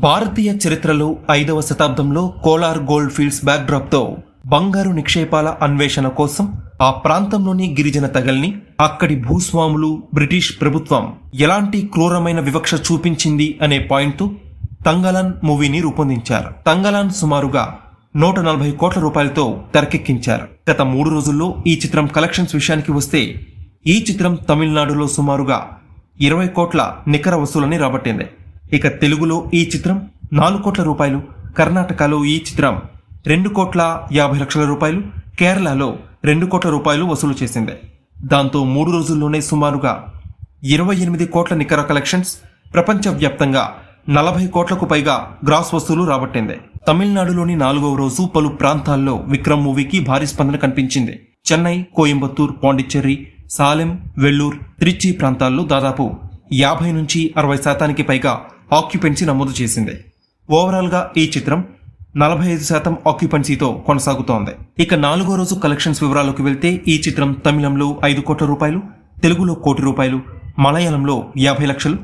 భారతీయ చరిత్రలో ఐదవ శతాబ్దంలో కోలార్ గోల్డ్ ఫీల్డ్స్ బ్యాక్డ్రాప్తో బంగారు నిక్షేపాల అన్వేషణ కోసం ఆ ప్రాంతంలోని గిరిజన తగల్ని అక్కడి భూస్వాములు బ్రిటిష్ ప్రభుత్వం ఎలాంటి క్రూరమైన వివక్ష చూపించింది అనే పాయింట్తో తంగలాన్ మూవీని రూపొందించారు. తంగలాన్ సుమారుగా నూట నలభై కోట్ల రూపాయలతో తెరకెక్కించారు. గత మూడు రోజుల్లో ఈ చిత్రం కలెక్షన్స్ విషయానికి వస్తే ఈ చిత్రం తమిళనాడులో సుమారుగా ఇరవై కోట్ల నికర వసూలని రాబట్టింది. ఇక తెలుగులో ఈ చిత్రం నాలుగు కోట్ల రూపాయలు కర్ణాటకలో ఈ చిత్రం రెండు కోట్ల యాభై లక్షల రూపాయలు కేరళలో రెండు కోట్ల రూపాయలు వసూలు చేసింది. దాంతో మూడు రోజుల్లోనే సుమారుగా ఇరవై ఎనిమిది కోట్ల నికర కలెక్షన్స్ ప్రపంచవ్యాప్తంగా నలభై కోట్లకు పైగా గ్రాస్ వసూలు రాబట్టింది. తమిళనాడులోని నాలుగవ రోజు పలు ప్రాంతాల్లో విక్రమ్ మూవీకి భారీ స్పందన కనిపించింది. చెన్నై కోయంబత్తూర్ పాండిచ్చేరి సాలెం వెల్లూర్ త్రిచి ప్రాంతాల్లో దాదాపు యాభై నుంచి అరవై శాతానికి పైగా ఆక్యుపెన్సీ నమోదు చేసింది. ఓవరాల్గా ఈ చిత్రం నలభై ఐదు శాతం ఆక్యుపెన్సీతో కొనసాగుతోంది. ఇక నాలుగో రోజు కలెక్షన్స్ వివరాలకు వెళ్తే ఈ చిత్రం తమిళంలో ఐదు కోట్ల రూపాయలు తెలుగులో కోటి రూపాయలు మలయాళంలో యాభై లక్షలు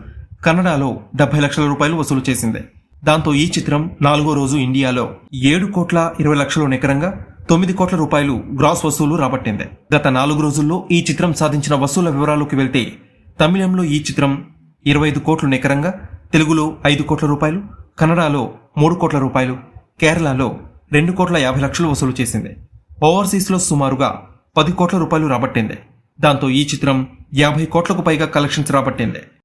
కన్నడలో డెబ్బై లక్షల రూపాయలు వసూలు చేసింది. దాంతో ఈ చిత్రం నాలుగో రోజు ఇండియాలో ఏడు కోట్ల ఇరవై లక్షలు నికరంగా తొమ్మిది కోట్ల రూపాయలు గ్రాస్ వసూలు రాబట్టింది. గత నాలుగు రోజుల్లో ఈ చిత్రం సాధించిన వసూల వివరాలకు వెళ్తే తమిళంలో ఈ చిత్రం ఇరవై ఐదు కోట్లు నికరంగా తెలుగులో ఐదు కోట్ల రూపాయలు కన్నడలో మూడు కోట్ల రూపాయలు కేరళలో రెండు కోట్ల యాభై లక్షలు వసూలు చేసింది. ఓవర్సీస్లో సుమారుగా పది కోట్ల రూపాయలు రాబట్టింది. దాంతో ఈ చిత్రం యాభై కోట్లకు పైగా కలెక్షన్స్ రాబట్టింది.